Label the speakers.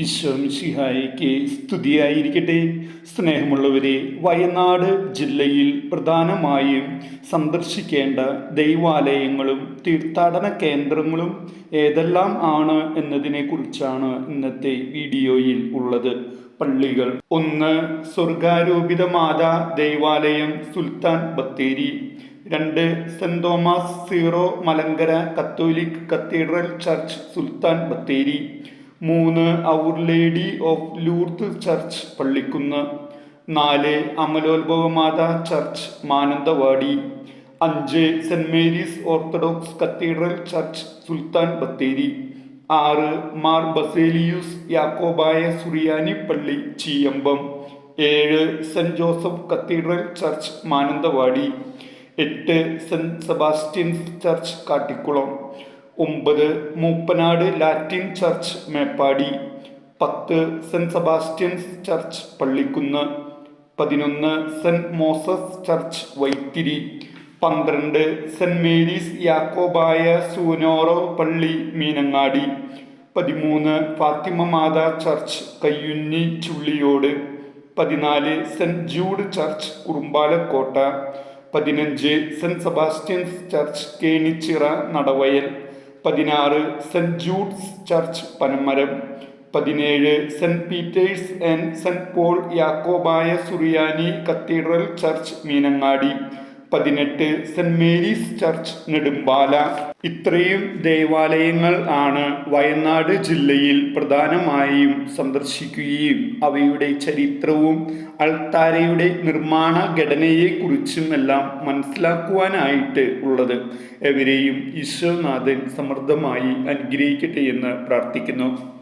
Speaker 1: ഈശോ മിശിഹായിക്ക് സ്തുതിയായിരിക്കട്ടെ. സ്നേഹമുള്ളവരെ വയനാട് ജില്ലയിൽ പ്രധാനമായും സന്ദർശിക്കേണ്ട ദൈവാലയങ്ങളും തീർത്ഥാടന കേന്ദ്രങ്ങളും ഏതെല്ലാം ആണ് എന്നതിനെക്കുറിച്ചാണ് ഇന്നത്തെ വീഡിയോയിൽ ഉള്ളത്. പള്ളികൾ. ഒന്ന് സ്വർഗാരോപിത മാതാ ദൈവാലയം സുൽത്താൻ ബത്തേരി. രണ്ട് Saint Thomas Syro Malankara Catholic cathedral church Sultan Bathery. മൂന്ന് Our Lady of Lourdes church Pallikkunnu നാല് അമലോത്ഭവ മാതാ ചർച്ച് മാനന്തവാടി അഞ്ച് Saint Mary's Orthodox cathedral church Sultan Bathery ആറ് മാർ ബസേലിയൂസ് യാക്കോബായ സുറിയാനി പള്ളി ചീയമ്പം ഏഴ് Saint Joseph cathedral church Mananthavady എട്ട് സെന്റ് സെബാസ്റ്റ്യൻസ് ചർച്ച് കാട്ടിക്കുളം. ഒമ്പത് മൂപ്പനാട് ലാറ്റിൻ ചർച്ച് മേപ്പാടി പത്ത് സെന്റ് സെബാസ്റ്റ്യൻസ് ചർച്ച് പള്ളിക്കുന്ന് പതിനൊന്ന് സെന്റ് മോസസ് ചർച്ച് വൈത്തിരി പന്ത്രണ്ട് സെന്റ് മേരീസ് യാക്കോബായ സൂനോറോ പള്ളി മീനങ്ങാടി പതിമൂന്ന് ഫാത്തിമ മാതാ ചർച്ച് കയ്യുന്നി ചുള്ളിയോട് പതിനാല് സെന്റ് ജൂഡ് ചർച്ച് കുറുമ്പാലക്കോട്ട പതിനഞ്ച് Saint Sebastian's church Kenichira Nadavayal പതിനാറ് സെന്റ് ജൂഡ്സ് ചർച്ച് പനമരം പതിനേഴ് Saint Peter's and Saint Paul Yakobaya Suriyani cathedral church Meenangadi. പതിനെട്ട് സെന്റ് മേരീസ് ചർച്ച് നെടുമ്പാല. ഇത്രയും ദേവാലയങ്ങൾ ആണ് വയനാട് ജില്ലയിൽ പ്രധാനമായും സന്ദർശിക്കുകയും അവയുടെ ചരിത്രവും അൾത്താരയുടെ നിർമ്മാണ ഘടനയെക്കുറിച്ചും എല്ലാം മനസ്സിലാക്കുവാനായിട്ട് ഉള്ളത്. എവരെയും ഈശ്വരനാഥൻ സമൃദ്ധമായി അനുഗ്രഹിക്കട്ടെ എന്ന് പ്രാർത്ഥിക്കുന്നു.